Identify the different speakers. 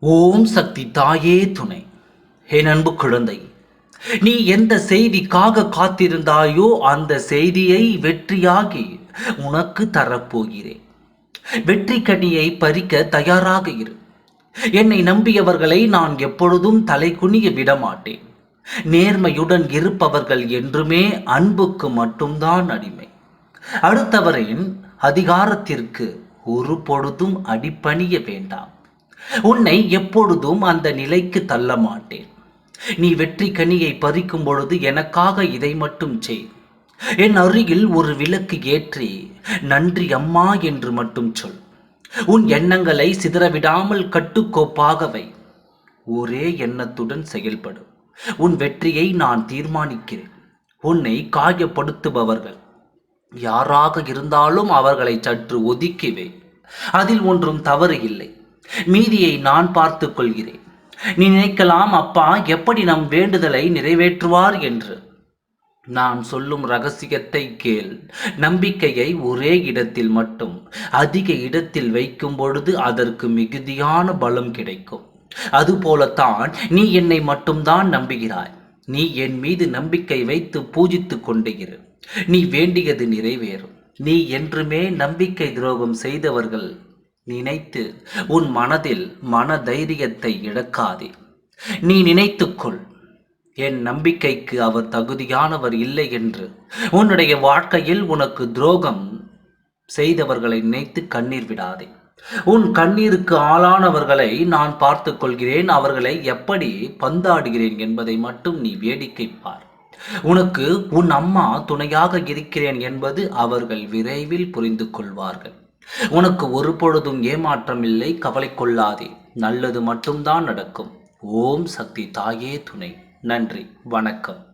Speaker 1: ஓம் சக்தி தாயே துணை. என் அன்பு குழந்தை நீ எந்த செய்திக்காக காத்திருந்தாயோ அந்த செய்தியை வெற்றியாகி உனக்கு தரப்போகிறேன். வெற்றி கனியை பறிக்க தயாராக இரு. என்னை நம்பியவர்களை நான் எப்பொழுதும் தலை குனிய விடமாட்டேன். நேர்மையுடன் இருப்பவர்கள் என்றுமே அன்புக்கு மட்டும்தான் அடிமை. அடுத்தவரின் அதிகாரத்திற்கு ஒரு பொழுதும் அடிப்பணிய வேண்டாம். உன்னை எப்பொழுதும் அந்த நிலைக்கு தள்ள மாட்டேன். நீ வெற்றி கனியை பறிக்கும் பொழுது எனக்காக இதை மட்டும் செய். என் அருகில் ஒரு விளக்கு ஏற்றி நன்றி அம்மா என்று மட்டும் சொல். உன் எண்ணங்களை சிதறவிடாமல் கட்டுக்கோப்பாகவை ஒரே எண்ணத்துடன் செயல்படும் உன் வெற்றியை நான் தீர்மானிக்கிறேன். உன்னை காயப்படுத்துபவர்கள். யாராக இருந்தாலும் அவர்களை சற்று ஒதுக்கிவேன் அதில் ஒன்றும் தவறு இல்லை. மீதியை நான் பார்த்து கொள்கிறேன் நீ நினைக்கலாம் அப்பா எப்படி நம் வேண்டுதலை நிறைவேற்றுவார் என்று. நான் சொல்லும் ரகசியத்தை கேள். நம்பிக்கையை ஒரே இடத்தில் மட்டும் அதிக இடத்தில் வைக்கும் பொழுது அதற்கு மிகுதியான பலம் கிடைக்கும். அதுபோலத்தான் நீ என்னை மட்டும்தான் நம்புகிறாய். நீ என் மீது நம்பிக்கை வைத்து பூஜித்துக் கொண்டிரு நீ வேண்டியது நிறைவேறும். நீ என்றுமே நம்பிக்கை துரோகம் செய்தவர்கள் நினைத்து உன் மனதில் மன தைரியத்தை இழக்காதே. நீ நினைத்துக்கொள் என் நம்பிக்கைக்கு அவர் தகுதியானவர் இல்லை என்று. உன்னுடைய வாழ்க்கையில் உனக்கு துரோகம் செய்தவர்களை நினைத்து கண்ணீர் விடாதே. உன் கண்ணீருக்கு ஆளானவர்களை நான் பார்த்து கொள்கிறேன். அவர்களை எப்படி பந்தாடுகிறேன் என்பதை மட்டும் நீ வேடிக்கை பார். உனக்கு உன் அம்மா துணையாக இருக்கிறேன் என்பது அவர்கள் விரைவில் புரிந்து கொள்வார்கள். உனக்கு ஒரு பொழுதும் ஏமாற்றம் இல்லை கவலை கொள்ளாதே நல்லது மட்டும்தான் நடக்கும். ஓம் சக்தி தாயே துணை. நன்றி வணக்கம்.